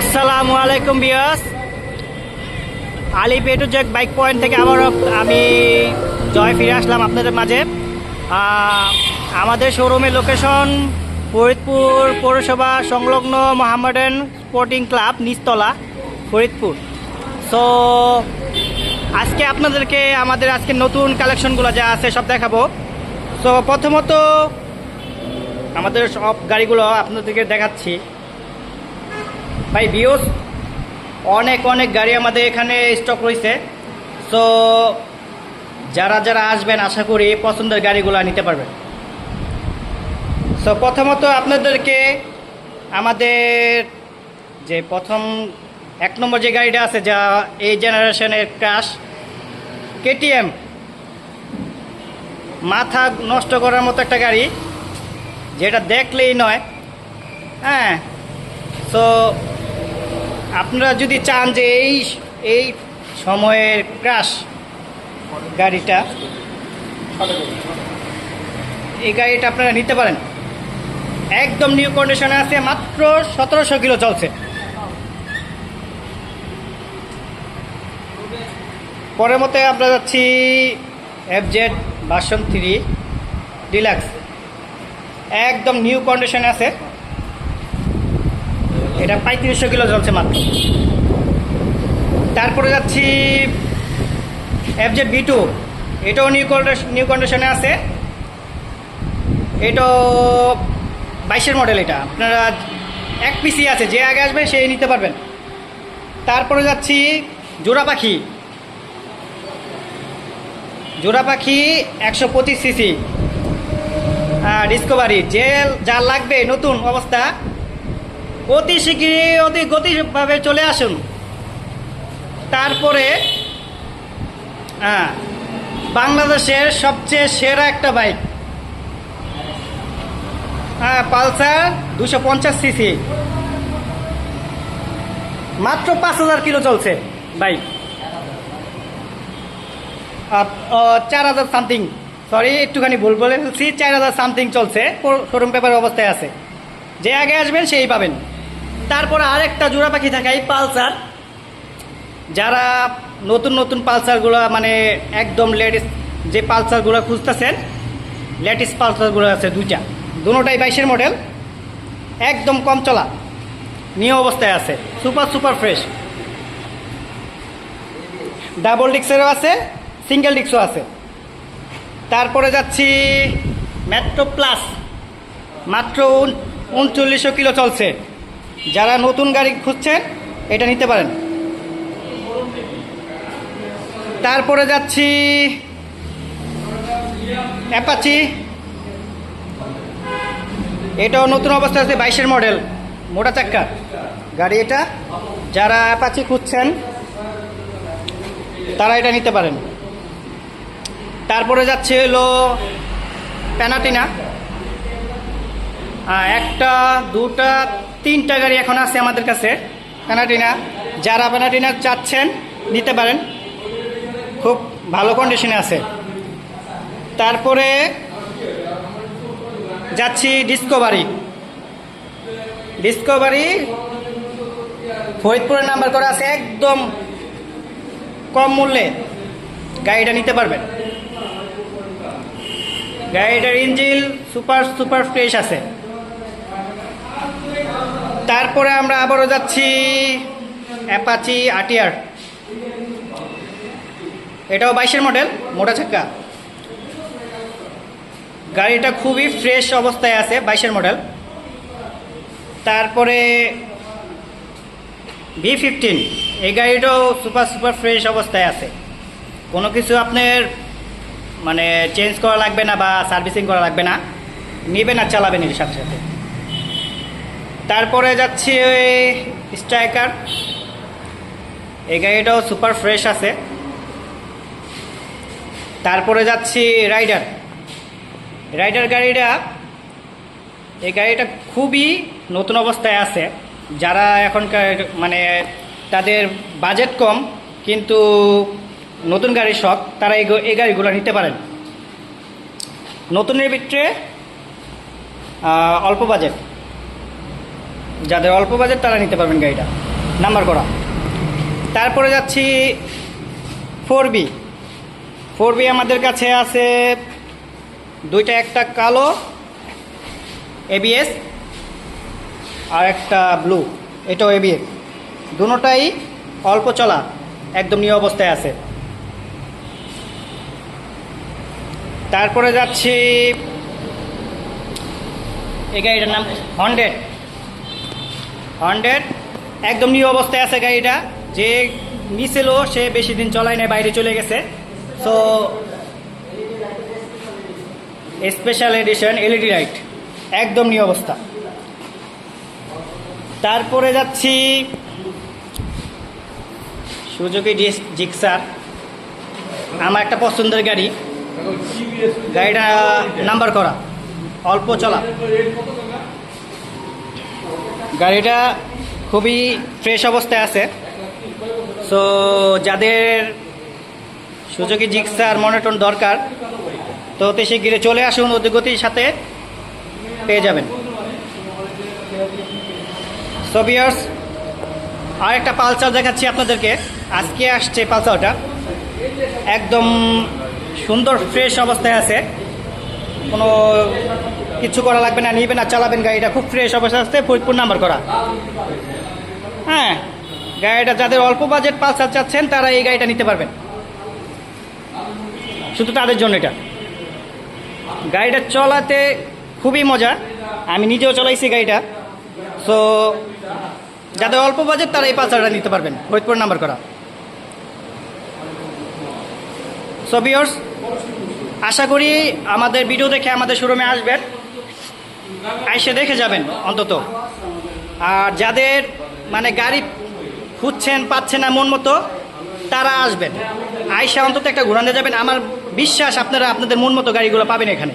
আসসালামু আলাইকুম বিয়াস আলি পেটুজেক bike point থেকে আবারও আমি জয় ফিরে আসলাম আপনাদের মাঝে। আমাদের শোরুমের লোকেশন ফরিদপুর পৌরসভা সংলগ্ন মোহাম্মডান স্পোর্টিং ক্লাব নিচতলা, ফরিদপুর। সো, আজকে আপনাদেরকে আমাদের আজকে নতুন কালেকশনগুলো যা আছে সব দেখাবো। সো, প্রথমত আমাদের সব গাড়িগুলো আপনাদেরকে দেখাচ্ছি। ভাই বিওস অনেক অনেক গাড়ি আমাদের এখানে স্টক রয়েছে। সো যারা যারা আসবেন, আশা করি পছন্দের গাড়িগুলো নিতে পারবেন। সো প্রথমত আপনাদেরকে আমাদের যে প্রথম এক নম্বর যে গাড়িটা আছে, যা এই জেনারেশনের ক্রাশ কেটিএম মাথা নষ্ট করার মতো একটা গাড়ি, যেটা দেখলেই নয়। হ্যাঁ। সো আপনারা যদি চান যে এই এই সময়ের ক্রাশ গাড়িটা, এই গাড়িটা আপনারা নিতে পারেন। একদম নিউ কন্ডিশনে আছে, মাত্র সতেরোশো কিলো চলছে। পরের মতে আমরা যাচ্ছি F Z version three deluxe একদম নিউ কন্ডিশনে আছে। এটা পঁয়ত্রিশশো কিলো চলছে মাত্র। তারপরে যাচ্ছি এফ জেড বি টু। এটাও নিউ নিউ কন্ডিশনে আছে। এটাও বাইশের মডেল এটা। আপনারা এক পিসি আছে, যে আগে আসবে সেই নিতে পারবেন। তারপরে যাচ্ছি জোড়া পাখি। জোড়া পাখি একশো পঁচিশ সিসি ডিসকভারি যে যা লাগবে নতুন অবস্থা অতি শিগগিরই অতি গতিভাবে চলে আসুন। তারপরে হ্যাঁ বাংলাদেশের সবচেয়ে সেরা একটা বাইক। হ্যাঁ পালসার দুশো পঞ্চাশ সিসি। মাত্র পাঁচ হাজার কিলো চলছে বাইক। চার হাজার সামথিং। সরি, একটুখানি ভুল বলে ফেলছি, চার হাজার সামথিং চলছে শোরুম পেপার অবস্থায় আছে। যে আগে আসবেন, সেই পাবেন। তারপরে আরেকটা জোড়া পাখি থাকে, এই পালসার। যারা নতুন নতুন পালসারগুলো মানে একদম লেটেস্ট যে পালসারগুলো খুঁজতেছেন, লেটেস্ট পালসারগুলো আছে দুইটা। দুটোটাই বাইশের মডেল, একদম কম চলা, নিউ অবস্থায় আছে, সুপার সুপার ফ্রেশ। ডাবল ডিক্সেরও আছে, সিঙ্গেল ডিক্সও আছে। তারপরে যাচ্ছি মেট্রো প্লাস মাত্র উন- উনচল্লিশশো কিলো চলছে। যারা নতুন গাড়ি খুঁজছেন, এটা নিতে পারেন। তারপরে যাচ্ছি অ্যাপাচি। এটাও নতুন অবস্থা আছে, বাইশের মডেল, মোটা চাক্কা। গাড়ি এটা, যারা অ্যাপাচি খুঁজছেন, তারা এটা নিতে পারেন। তারপরে যাচ্ছে হলো প্যানাটিনা। একটা, দুটা তিনটা গাড়ি এখন আছে আমাদের কাছে। প্যানাটিনা যারা প্যানাটিনা চাচ্ছেন, নিতে পারেন। খুব ভালো কন্ডিশনে আছে। তারপরে যাচ্ছি ডিসকভারি ডিসকভারি ফরিদপুরের নাম্বার করা আছে একদম কম মূল্যে। গাড়িটা নিতে পারবেন। গাড়িটার ইঞ্জিল সুপার সুপার ফ্রেশ আছে। তারপরে আমরা আবারও যাচ্ছি অ্যাপাচি আটিয়ার। এটাও বাইশের মডেল, মোটা চাক্কা গাড়িটা খুবই ফ্রেশ অবস্থায় আছে, বাইশের মডেল। তারপরে ভি ফিফটিন, এই গাড়িটাও সুপার সুপার ফ্রেশ অবস্থায় আছে। কোনো কিছু আপনার মানে চেঞ্জ করা লাগবে না বা সার্ভিসিং করা লাগবে না। নেবেন আর চালাবেন এর সাথে সাথে। তারপরে যাচ্ছি ওই স্ট্রাইকার। এই গাড়িটাও সুপার ফ্রেশ আছে। তারপরে যাচ্ছি রাইডার। রাইডার গাড়িটা, এই গাড়িটা খুবই নতুন অবস্থায় আছে। যারা এখনকার মানে তাদের বাজেট কম, কিন্তু নতুন গাড়ির শখ, তারা এই এই গাড়িগুলো নিতে পারেন। নতুনের ভিতরে অল্প বাজেট। যাদের অল্প বাজেট তারা নিতে পারবেন গাড়িটা। নাম্বার করা। তারপরে যাচ্ছি ফোর বি। ফোর বি আমাদের কাছে আছে দুইটা, একটা কালো এবিএস আর একটা ব্লু এটাও এবিএস দুটোটাই অল্প চলা, একদম নিয়ে অবস্থায় আছে। তারপরে যাচ্ছি, এই গাড়িটার নাম হন্ড্রেড হন্ড্রেড। একদম নিউ অবস্থায় আছে গাড়িটা। যে নিছিল, সে বেশি দিন চলায় নাই, বাইরে চলে গেছে। So special edition LED light একদম নিউ অবস্থা। তারপরে যাচ্ছি সুজুকি জিক্সার আমার একটা পছন্দের গাড়ি। গাড়িটা নাম্বার করা। অল্প চলা। গাড়িটা খুবই ফ্রেশ অবস্থায় আছে। সো যাদের সুযোগী জিক্সার মনোটন দরকার, তো অতি শীঘ্রই চলে আসুন অধিগতির সাথে পেয়ে যাবেন। সো বিয়ার্স আর একটা পালসার দেখাচ্ছি আপনাদেরকে। আজকে আসছে পালসারটা। একদম সুন্দর ফ্রেশ অবস্থায় আছে। কোনো কিছু করা লাগবে না, নিবেন না চালাবেন গাড়িটা খুব ফ্রেশ অবস্থায় আছে, ফরিদপুর নাম্বার করা। হ্যাঁ গাড়িটা যাদের অল্প বাজেট পালসার চাচ্ছেন, তারা এই গাড়িটা নিতে পারবেন। শুধু তাদের জন্য এটা। গাড়িটা চলাতে খুবই মজা। আমি নিজেও চলাইছি গাড়িটা। সো যাদের অল্প বাজেট তারা এই পালসারটা নিতে পারবেন। ফরিদপুর নাম্বার করা। সো বিয়র্স আশা করি আমাদের ভিডিও দেখে আমাদের শোরুমে আসবেন। আইসে দেখে যাবেন, অন্তত। আর যাদের মানে গাড়ি খুঁজছেন, পাচ্ছেন না মন মতো, তারা আসবেন। আইসা অন্তত একটা ঘোরানো যাবেন। আমার বিশ্বাস আপনারা আপনাদের মন মতো গাড়িগুলো পাবেন এখানে।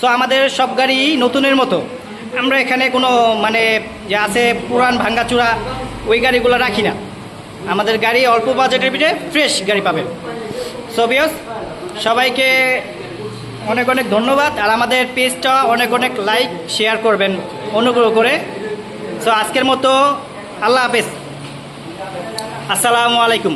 সো আমাদের সব গাড়ি নতুনের মতো। আমরা এখানে কোনো মানে যে আছে পুরান ভাঙ্গাচুরা ওই গাড়িগুলো রাখি না। আমাদের গাড়ি অল্প বাজেটের ভিতরে ফ্রেশ গাড়ি পাবেন। সো সবাইকে অনেক অনেক ধন্যবাদ, আর আমাদের পেজটা অনেক অনেক লাইক শেয়ার করবেন, অনুগ্রহ করে। সো আজকের মতো আল্লাহ হাফেজ। আসসালামু আলাইকুম।